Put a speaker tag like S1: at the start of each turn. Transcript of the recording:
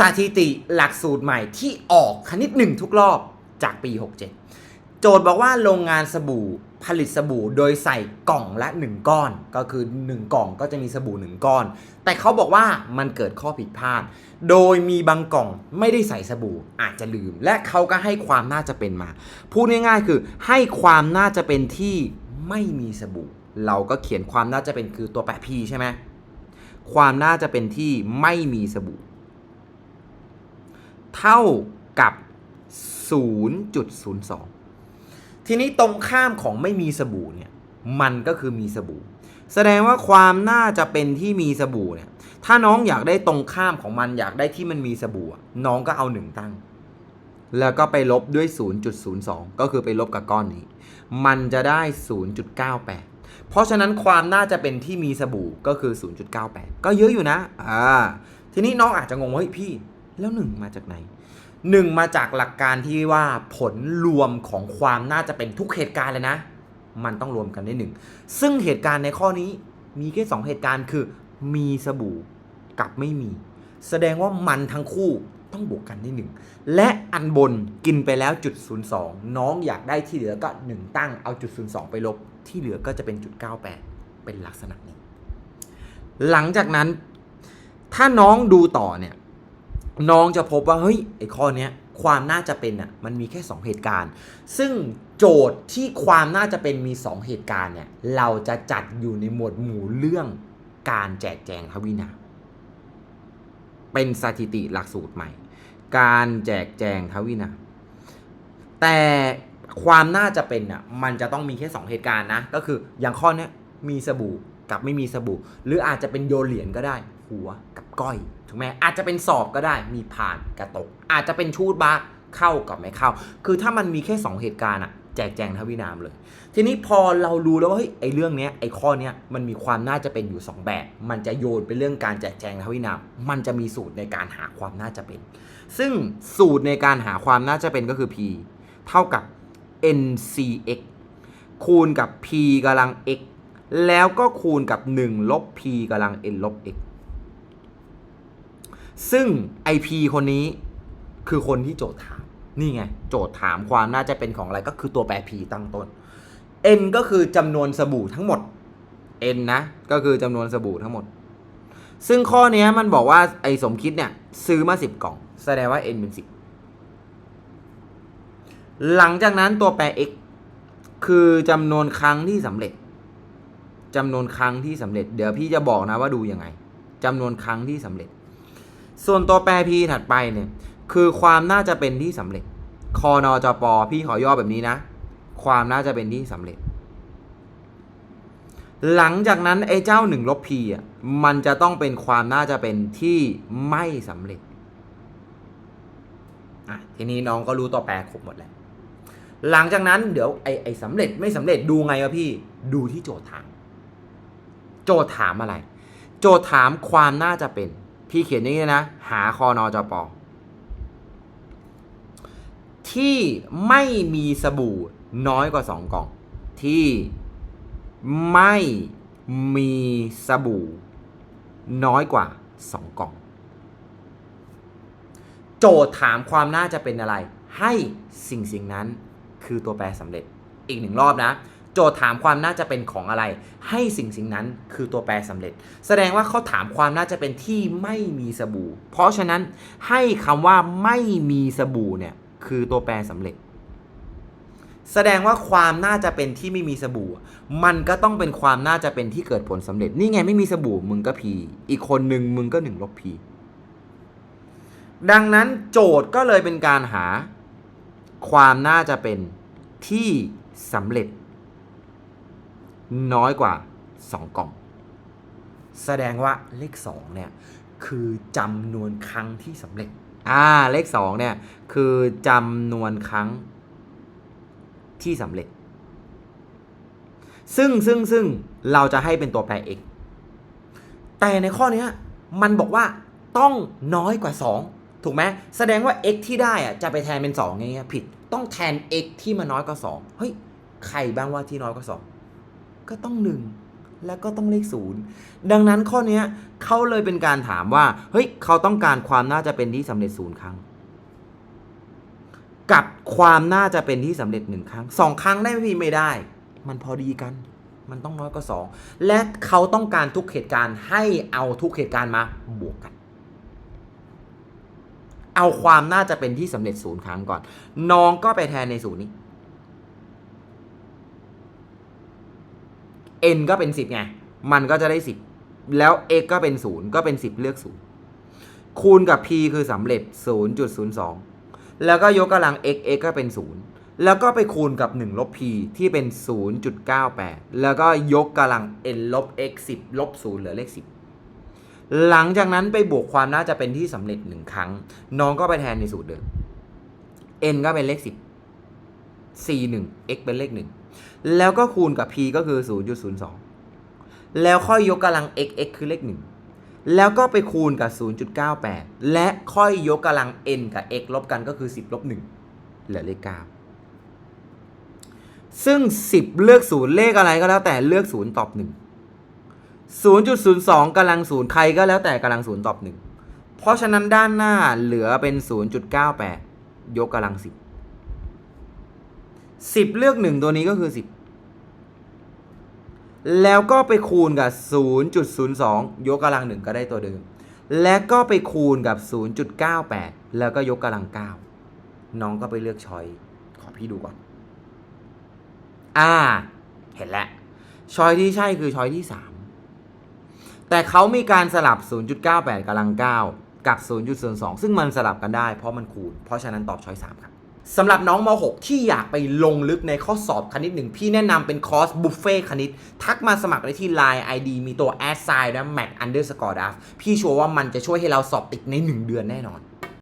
S1: สถิติหลักสูตรใหม่ที่ออกคณิตหนึ่งทุกรอบจากปี 67 โจทย์บอกว่าโรงงานสบู่ผลิตสบู่โดยใส่กล่องละ 1 ก้อน ก็คือ 1 กล่องก็จะมีสบู่ 1 ก้อน แต่เขาบอกว่ามันเกิดข้อผิดพลาด โดยมีบางกล่องไม่ได้ใส่สบู่อาจจะลืม และเขาก็ให้ความน่าจะเป็นมา พูดง่ายๆคือให้ความน่าจะเป็นที่ไม่มีสบู่ เราก็เขียนความน่าจะเป็นคือตัวแปะ p ใช่ไหมความน่าจะเป็นที่ไม่มีสบู่ เท่ากับ 0.02 ทีนี้ตรงข้ามของไม่มีสบู่เนี่ยมันก็คือมีสบู่ แสดงว่าความน่าจะเป็นที่มีสบู่เนี่ยถ้าน้องอยากได้ตรงข้ามของมันอยากได้ที่มันมีสบู่อะน้องก็เอาหนึ่งตั้ง แล้วก็ไปลบด้วย 0.02 ก็คือไปลบกับก้อนนี้ มันจะได้ 0.98 เพราะฉะนั้นความน่าจะเป็นที่มีสบู่ก็คือ 0.98 ก็เยอะอยู่นะอ่าทีนี้น้องอาจจะงงว่าเฮ้ยพี่ แล้วหนึ่งมาจากไหนหนึ่งมาจากหลักการที่ว่าผลรวมของความน่าจะเป็นทุกเหตุการณ์เลยนะ มันต้องรวมกันได้หนึ่งซึ่งเหตุการณ์ในข้อนี้มีแค่สองเหตุการณ์คือ มีสบู่กับไม่มี แสดงว่ามันทั้งคู่ต้องบวกกันได้หนึ่งและอันบนกินไปแล้วจุด02 น้องอยากได้ที่เหลือก็ 1 ตั้งเอาจุด02 ไปลบ ที่เหลือก็จะเป็นจุด98 เป็นลักษณะนี้ หลังจากนั้น ถ้าน้องดูต่อเนี่ย น้องจะพบว่าเฮ้ยไอ้ข้อเนี้ยความน่าจะเป็นอะมันมีแค่ 2 เหตุการณ์ ซึ่งโจทย์ที่ความน่าจะเป็นมี 2 เหตุการณ์เนี่ยเราจะจัดอยู่ในหมวดหมู่เรื่องการแจกแจงทวินาเป็นสถิติหลักสูตรใหม่ การแจกแจงทวินาแต่ความน่าจะเป็นอะมันจะต้องมีแค่ 2 เหตุการณ์นะก็คืออย่างข้อเนี้ยมีสบู่กับไม่มีสบู่ หรืออาจจะเป็นโยนเหรียญก็ได้ หัว ก้อยถูกไหมอาจจะเป็นสอบก็ได้มีผ่านกระตก อาจจะเป็นชูดบาเข้ากับไม่เข้า คือถ้ามันมีแค่ 2 เหตุการณ์อะแจกแจงทวินามเลย ทีนี้พอเรารู้แล้วว่าเฮ้ยไอ้เรื่องเนี้ยไอ้ข้อเนี้ยมันมีความน่าจะเป็นอยู่ 2 แบบ มันจะโยนไปเรื่องการแจกแจงทวินาม มันจะมีสูตรในการหาความน่าจะเป็น ซึ่งสูตรในการหาความน่าจะเป็นก็คือ p เท่ากับ ncx คูณกับ p กำลัง x แล้วก็คูณกับ 1 ลบ p กำลัง n ลบ x ซึ่ง IP คนนี้คือคนที่โจทย์ถาม นี่ไง โจทย์ถามความน่าจะเป็นของอะไรก็คือตัวแปร P ตั้งต้น N ก็คือจำนวนสบู่ทั้งหมด N นะ ก็คือจำนวนสบู่ทั้งหมด ซึ่งข้อนี้มันบอกว่าไอ้สมคิดเนี่ย ซื้อมา 10 กล่อง แสดงว่า N เป็น 10 หลังจากนั้นตัวแปร x คือจำนวนครั้งที่สำเร็จจำนวนครั้งที่สำเร็จ เดี๋ยวพี่จะบอกนะว่าดูยังไงจำนวนครั้งที่สำเร็จ ส่วนตัวแปร p ถัดไปเนี่ยคือความน่าจะเป็นที่สำเร็จ คอนอจปพี่ขอย่อแบบนี้นะ ความน่าจะเป็นที่สำเร็จ หลังจากนั้นไอ้เจ้า1ลบ p อะมันจะต้องเป็นความน่าจะเป็นที่ไม่สำเร็จอะทีนี้น้องก็รู้ตัวแปรครบหมดแล้วหลังจากนั้นเดี๋ยวไอ้ไอ้สำเร็จไม่สำเร็จดูไงวะพี่ดูที่โจทย์ถาม โจทย์ถามอะไร โจทย์ถามความน่าจะเป็น พี่เขียนอย่างนี้นะ หาคอนอจปอที่ไม่มีสบู่น้อยกว่า 2 กล่อง ที่ไม่มีสบู่น้อยกว่า 2 กล่อง โจทย์ถามความน่าจะเป็นอะไร ให้สิ่งสิ่งนั้นคือตัวแปรสำเร็จอีกหนึ่งรอบนะ โจทย์ถามความน่าจะเป็นของอะไร ให้สิ่งสิ่งนั้นคือตัวแปรสำเร็จ แสดงว่าเขาถามความน่าจะเป็นที่ไม่มีสบู่ เพราะฉะนั้นให้คำว่าไม่มีสบู่เนี่ยคือตัวแปรสำเร็จ แสดงว่าความน่าจะเป็นที่ไม่มีสบู่ มันก็ต้องเป็นความน่าจะเป็นที่เกิดผลสำเร็จ นี่ไงไม่มีสบู่มึงก็พี อีกคนหนึ่งมึงก็หนึ่งลบพี ดังนั้นโจทย์ก็เลยเป็นการหา ความน่าจะเป็นที่สำเร็จ น้อยกว่า 2 กล่อง แสดงว่าเลข 2 เนี่ย คือจำนวนครั้งที่สำเร็จ อ่า เลข 2 เนี่ย คือจำนวนครั้งที่สำเร็จ ซึ่งซึ่งซึ่งเราจะให้เป็นตัวแปร x แต่ในข้อนี้มันบอกว่าต้องน้อยกว่า 2 ถูกไหมแสดงว่า x ที่ได้อะจะไปแทนเป็น2อย่างเงี้ยผิด ต้องแทน x ที่มาน้อยกว่า 2 เฮ้ย ใครบ้างว่าที่น้อยกว่า 2 ก็ต้อง 1 แล้วก็ต้องเลขศูนย์ดังนั้นข้อนี้เขาเลยเป็นการถามว่า เฮ้ยเขาต้องการความน่าจะเป็นที่สำเร็จศูนย์ครั้ง กับความน่าจะเป็นที่สำเร็จหนึ่งครั้งสองครั้งได้ไหมพี่ไม่ได้ มันพอดีกัน มันต้องน้อยกว่าสองและเขาต้องการทุกเหตุการณ์ให้เอาทุกเหตุการณ์มาบวกกันเอาความน่าจะเป็นที่สำเร็จศูนย์ครั้งก่อน น้องก็ไปแทนในศูนย์นี้ n ก็เป็นสิบไง มันก็จะได้สิบแล้ว x ก็เป็นศูนย์ก็เป็นสิบเลือกศูนย์คูณกับ p คือสำเร็จ 0.02 แล้วก็ยกกำลัง x x ก็เป็นศูนย์แล้วก็ไปคูณกับ 1 ลบ p ที่เป็น 0.98 แล้วก็ยกกำลัง n ลบ x 10 ลบ 0 เหลือเลข 10 หลังจากนั้นไปบวกความน่าจะเป็นที่สำเร็จหนึ่งครั้ง น้องก็ไปแทนในสูตรเดิม n ก็เป็นเลข 10 c 1 x เป็นเลข 1 แล้วก็คูณกับ p ก็คือ 0.02 แล้วค่อยยกกำลัง x x คือเลข 1 แล้วก็ไปคูณกับ 0.98 และค่อยยกกำลัง n กับ x ลบกันก็คือ 10ลบ1เหลือเลข9ซึ่ง 10 เลือก 0 เลขอะไรก็แล้วแต่เลือก 0 ตอบ 1 0.02กำลัง0ใครก็แล้วแต่กำลัง0ตอบ1เพราะฉะนั้นด้านหน้าเหลือเป็น 0.98 ยกกำลัง 10 10เลือก1ตัวนี้ก็คือ10แล้วก็ไปคูณกับ 0.02 ยกกำลัง1ก็ได้ตัวเดิม และก็ไปคูณกับ 0.98 แล้วก็ยกกำลัง 9 น้องก็ไปเลือกชอย ขอพี่ดูก่อน อ่า เห็นแล้วชอยที่ใช่คือชอยที่ 3 แต่เขามีการสลับ 0.98กำลัง 9 กับ 0.02 ซึ่งมันสลับกันได้เพราะมันคูณ เพราะฉะนั้นตอบชอย 3 ครับ สำหรับน้องม .6 ที่อยากไปลงลึกในข้อสอบคณิตหนึ่งพี่แนะนำเป็นคอร์สบุฟเฟ่คณิต ทักมาสมัครได้ที่ Line ID มีตัว a d s i g n และ mac underscore d a f พี่ชัวร์ว่ามันจะช่วยให้เราสอบติดใน 1 เดือนแน่นอน